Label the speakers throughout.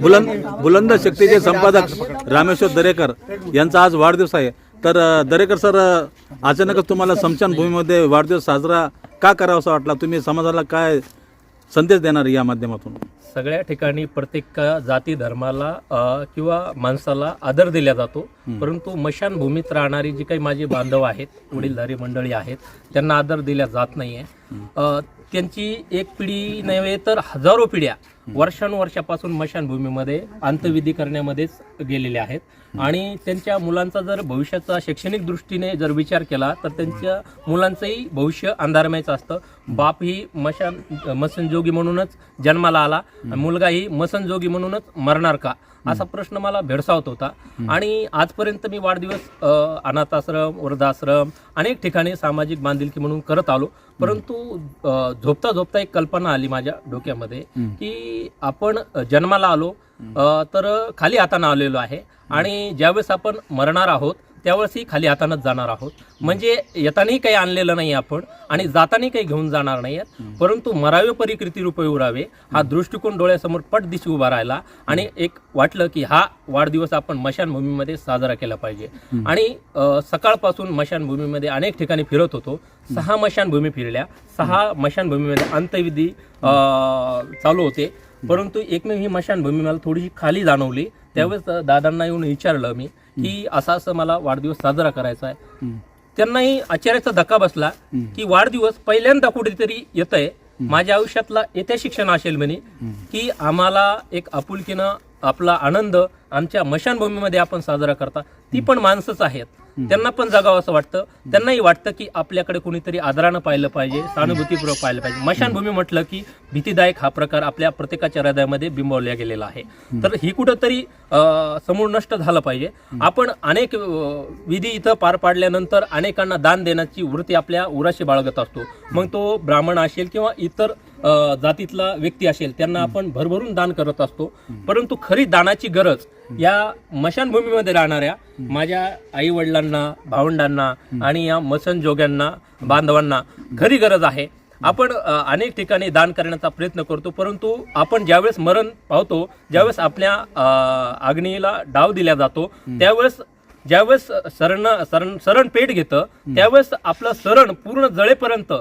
Speaker 1: बुलंद बुलंद शक्तीचे संपादक रामेश्वर दरेकर यांचा आज वाढदिवस आहे. तर दरेकर सर अचानकच तुम्हाला स्मशानभूमीमध्ये वाढदिवस साजरा का करावासा वाटला? तुम्ही समाजाला काय संदेश देणार या माध्यमातून?
Speaker 2: सगळ्या ठिकाणी प्रत्येक जाती धर्माला किंवा माणसाला आदर दिला जातो. परंतु मशानभूमीत राहणारी जी काही माझे बांधव आहेत वडीलधारी मंडळी आहेत त्यांना आदर दिला जात नाहीये. त्यांची एक पिढी नव्हे तर हजारो पिढ्या वर्षानुवर्षापासून मशानभूमीमध्ये अंतविधी करण्यामध्येच गेलेल्या आहेत. आणि त्यांच्या मुलांचा जर भविष्याचा शैक्षणिक दृष्टीने जर विचार केला तर त्यांच्या मुलांचंही भविष्य अंधारमयच असतं. बाप ही मशान मसनजोगी म्हणूनच जन्माला आला. आणि मुलगाही मसनजोगी म्हणूनच मरणार का? असा प्रश्न मला भेडसावत होता. आणि आजपर्यंत मी वाढदिवस अनाथाश्रम वृद्धाश्रम अनेक ठिकाणी सामाजिक बांधिलकी म्हणून करत आलो. परंतु झोपता झोपता एक कल्पना आली माझ्या डोक्यामध्ये की आपण जन्माला आलो तर खाली हाताने आलेलो आहे. आणि ज्यावेळेस आपण मरणार आहोत त्यावेळेसही खाली हातानच जाणार आहोत. म्हणजे येतानाही काही आणलेलं नाही आपण आणि जातानाही काही घेऊन जाणार नाही परंतु मरावे परिकृती रूपे उरावे हा दृष्टिकोन डोळ्यासमोर पट दिशी उभा राहिला आणि एक वाटलं की हा वाढदिवस आपण मशानभूमीमध्ये साजरा केला पाहिजे. आणि सकाळपासून मशानभूमीमध्ये अनेक ठिकाणी फिरत होतो. सहा मशानभूमी फिरल्या. सहा मशानभूमीमध्ये अंत्यविधी चालू होते. परंतु एकमेव ही मशानभूमी मला थोडीशी खाली जाणवली. त्यावेळेस दादांना येऊन विचारलं मी. की असा असं मला वाढदिवस साजरा करायचा आहे. त्यांनाही आश्चर्याचा धक्का बसला की वाढदिवस पहिल्यांदा कुठेतरी येत आहे माझ्या आयुष्यातला येत्या शिक्षण असेल म्हणे की आम्हाला एक आपुलकीनं आपला आनंद आमच्या मशानभूमीमध्ये आपण साजरा करता ती पण माणसंच आहेत. त्यांना पण जगावं असं वाटतं. त्यांनाही वाटतं की आपल्याकडे कोणीतरी आदरानं पाहिलं पाहिजे सहानुभूतीपूर्वक पाहिलं पाहिजे. मशानभूमी म्हटलं की भीतीदायक हा प्रकार आपल्या प्रत्येकाच्या हृदयामध्ये बिंबवला गेलेला आहे. तर ही कुठंतरी समूळ नष्ट झालं पाहिजे. आपण अनेक विधी इथं पार पाडल्यानंतर अनेकांना दान देण्याची वृत्ती आपल्या उराशी बाळगत असतो. मग तो ब्राह्मण असेल किंवा इतर जातीतला व्यक्ती असेल त्यांना आपण भरभरून दान करत असतो. परंतु खरी दानाची गरज या मशानभूमीमध्ये राहणाऱ्या माझ्या आई वडिलांना भावंडांना आणि या मसन जोग्यांना बांधवांना खरी गरज आहे. आपण अनेक ठिकाणी दान करण्याचा प्रयत्न करतो परंतु आपण ज्यावेळेस मरण पावतो ज्यावेळेस आपल्या अग्नीला डाव दिला जातो त्यावेळेस ज्यावेळेस सरण सरण सरण पेट घेतं त्यावेळेस आपलं सरण पूर्ण जळेपर्यंत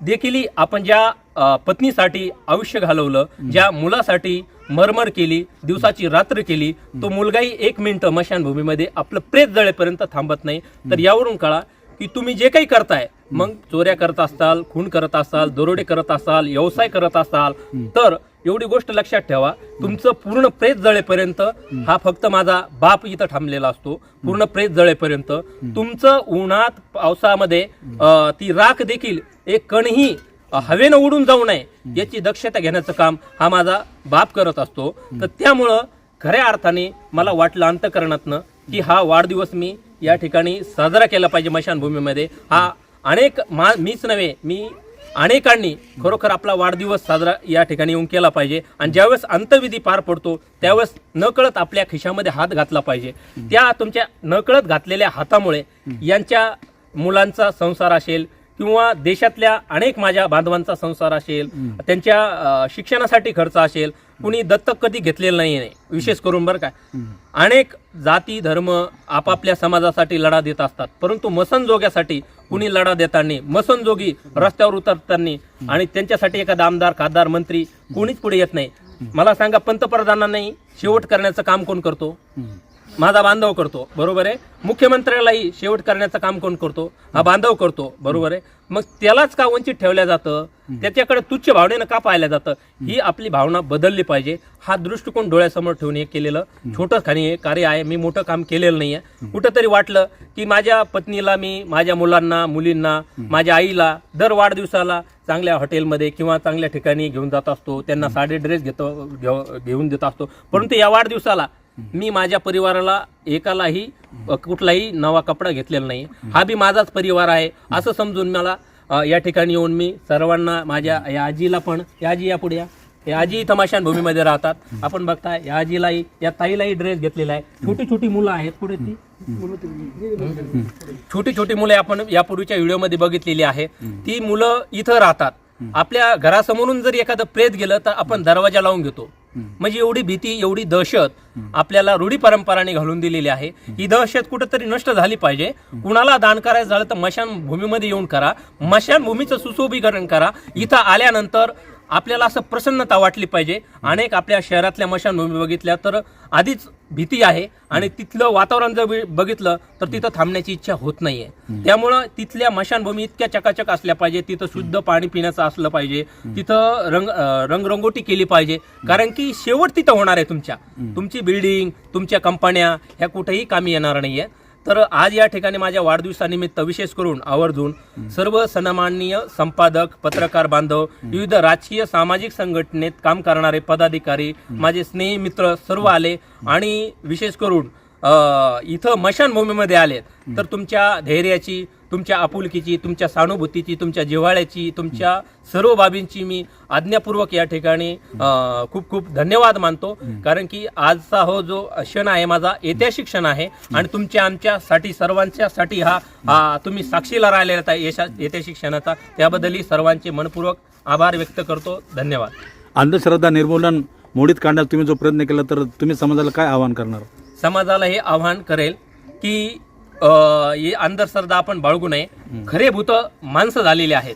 Speaker 2: देखील आपण ज्या पत्नीसाठी आयुष्य घालवलं ज्या मुलासाठी मरमर केली दिवसाची रात्र केली तो मुलगाही एक मिनिट मशानभूमीमध्ये आपलं प्रेत जळेपर्यंत थांबत नाही. तर यावरून कळा की तुम्ही जे काही करताय मग चोऱ्या करत असाल खून करत असाल दरोडे करत असाल व्यवसाय करत असाल तर एवढी गोष्ट लक्षात ठेवा. तुमचं पूर्ण प्रेत जळेपर्यंत हा फक्त माझा बाप इथं थांबलेला असतो. पूर्ण प्रेत जळेपर्यंत तुमचं उन्हात पावसामध्ये ती राख देखील एक कणही हवेनं उडून जाऊ नये याची दक्षता घेण्याचं काम हा माझा बाप करत असतो. तर त्यामुळं खऱ्या अर्थाने मला वाटलं अंतकरणातनं की हा वाढदिवस मी या ठिकाणी साजरा केला पाहिजे मशानभूमीमध्ये. हा अनेक मा मीच नव्हे मी अनेकांनी खरोखर आपला वाढदिवस साजरा या ठिकाणी येऊन केला पाहिजे. आणि ज्यावेळेस अंतविधी पार पडतो त्यावेळेस नकळत आपल्या खिशामध्ये हात घातला पाहिजे. त्या तुमच्या नकळत घातलेल्या हातामुळे यांच्या मुलांचा संसार असेल किंवा देशातल्या अनेक माझ्या बांधवांचा संसार असेल त्यांच्या शिक्षणासाठी खर्च असेल कुणी दत्तक कधी घेतलेलं नाही विशेष करून बरं काय अनेक जाती धर्म आपापल्या समाजासाठी लढा देत असतात. परंतु मसनजोग्यासाठी कुणी लढा देताना मसनजोगी रस्त्यावर उतरताना आणि त्यांच्यासाठी एखादा आमदार खासदार मंत्री कोणीच पुढे येत नाही. मला सांगा पंतप्रधानांनाही शेवट करण्याचं काम कोण करतो? माझा बांधव करतो बरोबर आहे? मुख्यमंत्र्यालाही शेवट करण्याचं काम कोण करतो? हा बांधव करतो बरोबर आहे? मग त्यालाच का वंचित ठेवल्या जातं? त्याच्याकडे तुच्छ भावनेनं का पाहिलं जातं? ही आपली भावना बदलली पाहिजे. हा दृष्टिकोन डोळ्यासमोर ठेवून हे केलेलं छोटं खाणी हे कार्य आहे. मी मोठं काम केलेलं नाहीये. कुठंतरी वाटलं की माझ्या पत्नीला मी माझ्या मुलांना मुलींना माझ्या आईला दर वाढदिवसाला चांगल्या हॉटेलमध्ये किंवा चांगल्या ठिकाणी घेऊन जात असतो. त्यांना साडे ड्रेस घेतो घेऊ- घेऊन देत असतो. परंतु या वाढदिवसाला मी माझ्या परिवाराला एकालाही कुठलाही नवा कपडा घेतलेला नाही हा बी माझाच परिवार आहे. असं समजून मला या ठिकाणी येऊन मी सर्वांना माझ्या या आजीला पण या आजी या पुढे या. या आजी तमाशान भूमीमध्ये राहतात. आपण बघताय या आजीलाही या ताईलाही ड्रेस घेतलेला आहे. छोटी छोटी मुलं आहेत पुढे ती. छोटी छोटी मुले आपण यापूर्वीच्या व्हिडिओमध्ये बघितलेली आहे. ती मुलं इथं राहतात. आपल्या घरासमोरून जर एखादं प्रेत गेलं तर आपण दरवाजा लावून घेतो. म्हणजे एवढी भीती एवढी दहशत आपल्याला रूढी परंपराने घालून दिलेली आहे. ही दहशत कुठेतरी नष्ट झाली पाहिजे. कुणाला दान करायचं झालं तर मशानभूमीमध्ये येऊन करा. मशानभूमीचं सुशोभीकरण करा. इथं आल्यानंतर आपल्याला असं प्रसन्नता वाटली पाहिजे. अनेक आपल्या शहरातल्या मशानभूमी बघितल्या तर आधीच भीती आहे आणि तिथलं वातावरण जर बघितलं तर तिथं थांबण्याची इच्छा होत नाहीये. त्यामुळं तिथल्या मशानभूमी इतक्या चकाचक असल्या पाहिजे तिथं शुद्ध पाणी पिण्याचं असलं पाहिजे तिथं रंग रंगरंगोटी केली पाहिजे. कारण की शेवट तिथं होणार आहे तुमच्या. तुमची बिल्डिंग तुमच्या कंपन्या ह्या कुठेही कामी येणार नाहीये. तर आज या ठिकाणी माझ्या वाढदिवसानिमित्त विशेष करून आवर्जून सर्व सन्माननीय संपादक पत्रकार बांधव विविध राजकीय सामाजिक संघटनेत काम करणारे पदाधिकारी माझे स्नेही मित्र सर्व आले आणि विशेष करून इथं मशानभूमीमध्ये आले तर तुमच्या धैर्याची तुमच्या आपुलकीची तुमच्या सहानुभूतीची तुमच्या जिव्हाळ्याची तुमच्या सर्व बाबींची मी आज्ञापूर्वक या ठिकाणी खूप खूप धन्यवाद मानतो. कारण की आजचा हो जो क्षण आहे माझा ऐतिहासिक क्षण आहे आणि तुमच्या आमच्यासाठी सर्वांच्यासाठी हा हा तुम्ही साक्षीला राहिलेला ऐतिहासिक क्षणाचा. त्याबद्दलही सर्वांचे मनपूर्वक आभार व्यक्त करतो. धन्यवाद.
Speaker 1: अंधश्रद्धा निर्मूलन मोडीत काढण्याचा तुम्ही जो प्रयत्न केला तर तुम्ही समाजाला काय आवाहन करणार?
Speaker 2: समाजाला हे आव्हान करेल की अ, ही अंधश्रद्धा आपण बाळगू नये. खरे भूत माणसं झालेली आहेत.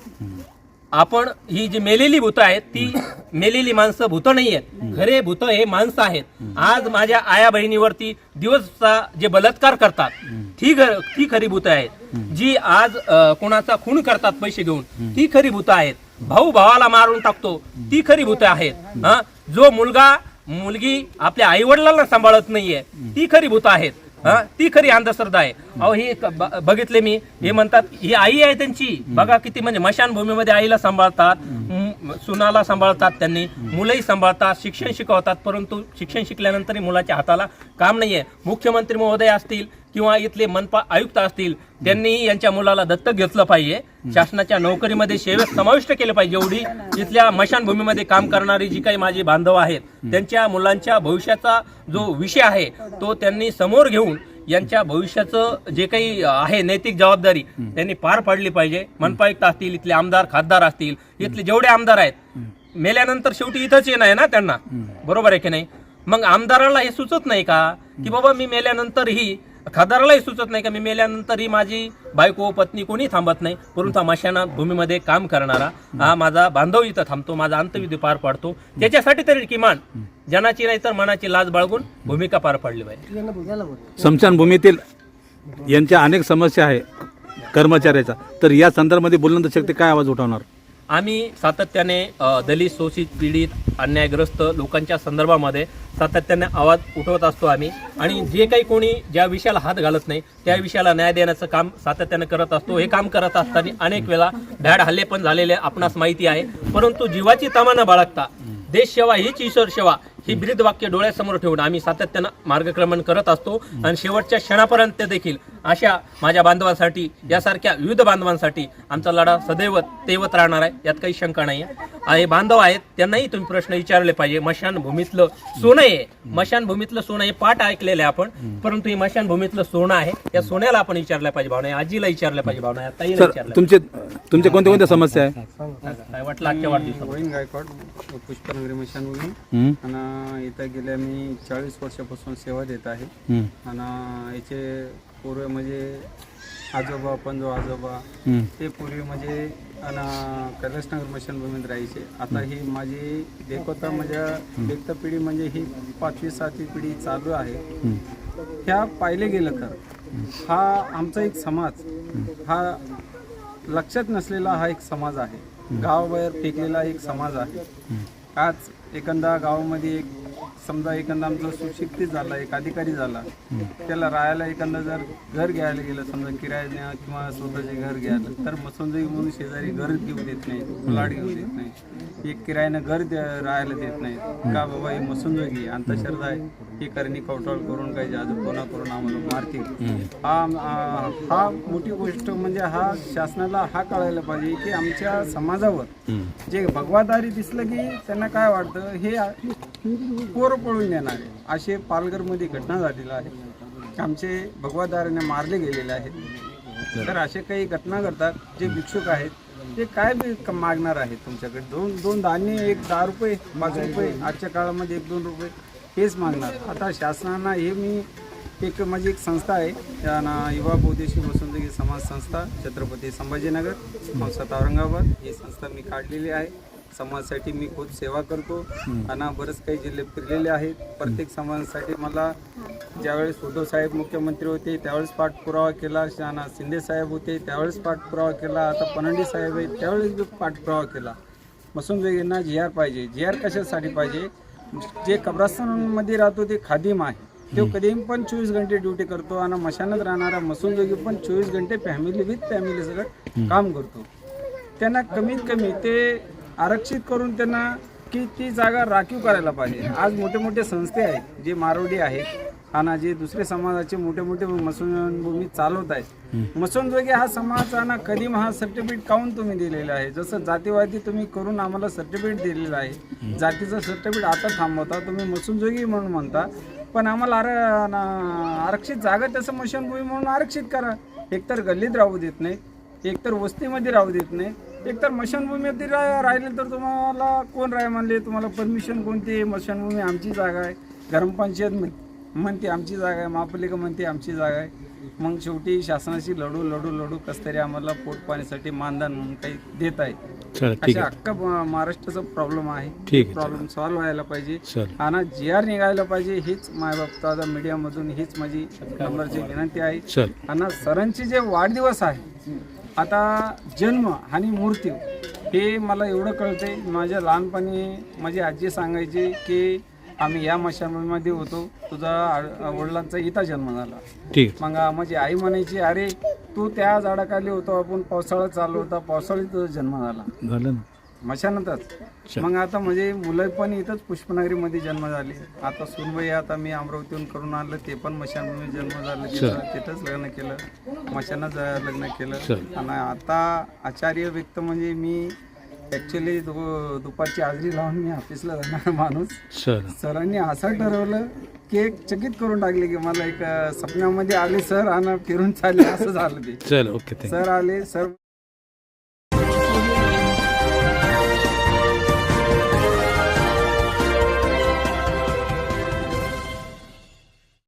Speaker 2: आपण ही जी मेलेली भूत आहेत ती मेलेली माणसं भूत नाही आहेत खरे भूत हे माणसं आहेत. आज माझ्या आया बहिणीवरती दिवसचा जे बलात्कार करतात ती ती खरी भूत आहेत. जी आज कोणाचा खून करतात पैसे घेऊन ती खरी भूत आहेत. भाऊ भावाला मारून टाकतो ती खरी भूत आहेत. हा? जो मुलगा मुलगी आपल्या आई वडिलांना सांभाळत नाहीये. ती खरी भूत आहेत. हा? ती खरी अंधश्रद्धा आहे. अहो ही ब- बघितले मी. हे म्हणतात ही आई आहे त्यांची. बघा किती म्हणजे मशानभूमीमध्ये आईला सांभाळतात सुनाला सांभाळतात त्यांनी मुलंही सांभाळतात शिक्षण शिकवतात परंतु शिक्षण शिकल्यानंतरही मुलाच्या हाताला काम नाहीये. मुख्यमंत्री महोदय असतील किंवा इथले मनपा आयुक्त असतील त्यांनी यांच्या मुलाला दत्तक घेतलं पाहिजे. शासनाच्या नोकरीमध्ये सेवेत समाविष्ट केलं पाहिजे एवढी. इथल्या मशानभूमीमध्ये काम करणारी जी काही माझी बांधव आहेत त्यांच्या मुलांच्या भविष्याचा जो विषय आहे तो त्यांनी समोर घेऊन यांच्या भविष्याचं जे काही आहे नैतिक जबाबदारी त्यांनी पार पाडली पाहिजे. मनपा आयुक्त असतील इथले आमदार खासदार असतील इथले जेवढे आमदार आहेत मेल्यानंतर शेवटी इथंच येणं आहे ना त्यांना? बरोबर आहे की नाही? मग आमदाराला हे सुचत नाही का? की बाबा मी मेल्यानंतर ही खासदारालाही सुचत नाही का? मी मेल्यानंतरही माझी बायको पत्नी कोणी थांबत नाही. परंतु मशाना भूमीमध्ये काम करणारा हा माझा बांधव इथं थांबतो. माझा अंतविधी पार पाडतो. त्याच्यासाठी तरी किमान जनाची नाही तर मनाची लाज बाळगून भूमिका पार पाडली पाहिजे.
Speaker 1: स्मशानभूमीतील यांच्या अनेक समस्या आहे कर्मचाऱ्याचा. तर या संदर्भामध्ये बुलंद शक्ती काय आवाज उठवणार?
Speaker 2: आम्ही सातत्याने दलित शोषित पीडित अन्यायग्रस्त लोकांच्या संदर्भामध्ये सातत्याने आवाज उठवत असतो आम्ही. आणि जे काही कोणी ज्या विषयाला हात घालत नाही त्या विषयाला न्याय देण्याचं काम सातत्याने करत असतो. हे काम करत असताना अनेक वेळा भ्याड हल्ले पण झालेले आपणास माहिती आहे. परंतु जीवाची तमाना बाळगता देश सेवा हीच ईश्वर सेवा ही ब्रीद वाक्य डोळ्यासमोर ठेवून आम्ही सातत्यानं मार्गक्रमण करत असतो. आणि शेवटच्या क्षणापर्यंत देखील अशा माझ्या बांधवांसाठी यासारख्या विविध बांधवांसाठी आमचा लढा सदैव तेवत राहणार आहे यात काही शंका नाही आहे हे बांधव आहेत त्यांनाही तुम्ही प्रश्न विचारले पाहिजे. मशानभूमीतलं सोनं आहे. मशानभूमीतलं सोनं हे पाठ ऐकलेलं आहे आपण परंतु हे मशानभूमीतलं सोनं आहे. या सोन्याला आपण विचारलं पाहिजे भावना आजीला विचारलं पाहिजे भावना ताईला विचारलं
Speaker 1: तुमचे तुमच्या कोणत्या कोणत्या समस्या आहे?
Speaker 2: काय वाटलं आजच्या वाढदिवसाला?
Speaker 3: गोविंद गायकवाड पुष्पनगरी मशानभूमी.
Speaker 1: हं?
Speaker 3: आणि इथं गेल्या मी चाळीस वर्षापासून सेवा देत आहे.
Speaker 1: हं.
Speaker 3: आणि याचे पूर्व म्हणजे आजोबा पंजो आजोबा
Speaker 1: हं.
Speaker 3: ते पूर्वी म्हणजे कैलासनगर मशानभूमीत राहायचे. आता ही माझी देखोता माझ्या देखता पिढी म्हणजे ही पाचवी सातवी पिढी चालू आहे.
Speaker 1: हं.
Speaker 3: ह्या पाहिले गेलं तर हा आमचा एक समाज हा लक्षात नसलेला हा एक समाज आहे. गावाबाहेर फेकलेला एक समाज आहे. आज एखादा गावामध्ये एक समजा एखादा आमचा सुशिक्षित झाला एक अधिकारी झाला त्याला राहायला एखादा जर घर घ्यायला गेलं समजा किरायाने किंवा स्वतःचे घर घ्यायला तर मसंजोगी म्हणून शेजारी घर घेऊ देत नाही प्लॉट घेऊ देत नाही. एक किरायानं घर राहायला देत नाही. का बाबा हे मसंजोगी अंतशरदा आहे. हे करणी कवटाळ करून काही जादू कोणा करून आम्हाला मारतील. हा हा मोठी गोष्ट म्हणजे हा शासनाला हा कळायला पाहिजे की आमच्या समाजावर जे भगवादारी दिसलं की त्यांना काय वाटतं हे आ- बरोबर पळून देणार असे पालघरमध्ये घटना झालेल्या आहे. आमचे भगवादाराने मारले गेलेले आहेत तर असे काही घटना घडतात जे भिक्षुक आहेत ते काय बी मागणार आहेत तुमच्याकडे? दोन दोन धान्य एक दहा रुपये पाच रुपये आजच्या काळामध्ये एक दोन रुपये हेच मागणार. आता शासनानं हे मी एक माझी एक संस्था आहे. त्यांना युवा बौद्धिक वसंतगी समाज संस्था छत्रपती संभाजीनगर संस्थात औरंगाबाद ही संस्था मी काढलेली आहे. समाजासाठी मी खूप सेवा करतो. आणि बरेच काही जिल्हे फिरलेले आहेत. प्रत्येक समाजासाठी मला ज्यावेळेस उद्धव साहेब मुख्यमंत्री होते त्यावेळेस पाठपुरावा केला. शाना शिंदे साहेब होते त्यावेळेस पाठपुरावा केला. आता पनंडी साहेब आहेत त्यावेळेस बी पाठपुरावा केला. मसून यांना जी आर पाहिजे. जी आर कशासाठी पाहिजे? जे कब्रस्तानमध्ये राहतो ते खादिम आहे. तो कधी पण चोवीस घंटे ड्युटी करतो आणि मशानात राहणारा मसून जोगी पण चोवीस घंटे फॅमिली विथ फॅमिली सगळं काम करतो. त्यांना कमीत कमी ते आरक्षित करून त्यांना की ती जागा राखीव करायला पाहिजे. आज मोठे मोठे संस्थे आहेत जे मारोडी आहेत आणि जे दुसरे समाजाचे मोठे मोठे मसूनभूमी चालवत आहेत. मसूनजोगी हा समाज आणि कदीम हा सर्टिफिकेट काऊन तुम्ही दिलेला आहे? जसं जातीवादी तुम्ही करून आम्हाला सर्टिफिकेट दिलेलं आहे. जातीचं सर्टिफिकेट आता थांबवता तुम्ही मसूनजोगी म्हणून म्हणता. पण आम्हाला आर आरक्षित जागा तसं मशानभूमी म्हणून आरक्षित करा. एकतर गल्लीत राहू देत नाही एकतर वस्तीमध्ये राहू देत नाही. एकतर मशानभूमीमध्ये रा राहिले तर तुम्हाला कोण राय म्हणले तुम्हाला परमिशन कोणती? मशानभूमी आमची जागा आहे. ग्रामपंचायत म्हण- म्हणते आमची जागा आहे. महापालिका म्हणते आमची जागा आहे. मग शेवटी शासनाशी लढू लढू लढू कस तरी आम्हाला पोटपाण्यासाठी मानधन म्हणून काही देत आहे. अशा अख्खा महाराष्ट्राचा प्रॉब्लेम आहे. प्रॉब्लेम सॉल्व्ह व्हायला पाहिजे. आणि जी आर निघायला पाहिजे हीच मायबाप आता मीडियामधून हीच माझी नंबरची विनंती आहे. आणि सरांचे जे वाढदिवस आहे आता जन्म आणि मृत्यू हे मला एवढं कळतंय. माझ्या लहानपणी माझी आजी सांगायची की आम्ही या मशानभूमीमध्ये होतो. तुझा वडिलांचा इथं जन्म झाला.
Speaker 1: ठीक.
Speaker 3: मग माझी आई म्हणायची अरे तू त्या झाडाखाली होतो. आपण पावसाळा चालू होता. पावसाळ्यात तुझा जन्म झाला.
Speaker 1: झालं ना.
Speaker 3: मशानतच. मग आता म्हणजे मुलं पण इथंच पुष्पनगरीमध्ये जन्म झाले. आता सुनबाई आता मी अमरावतीहून करून आणलं ते पण मशानभूमी जन्म झालं तिथं तिथंच लग्न केलं. मशानच लग्न केलं. आणि आता आचार्य व्यक्त म्हणजे मी ॲक्च्युली दुपारची हाजरी लावून मी ऑफिसला जाणार माणूस. सरांनी असं ठरवलं की एक चकित करून टाकले की मला एक स्वप्नामध्ये आले सर आणि फिरून चालले. असं झालं ते. सर आले सर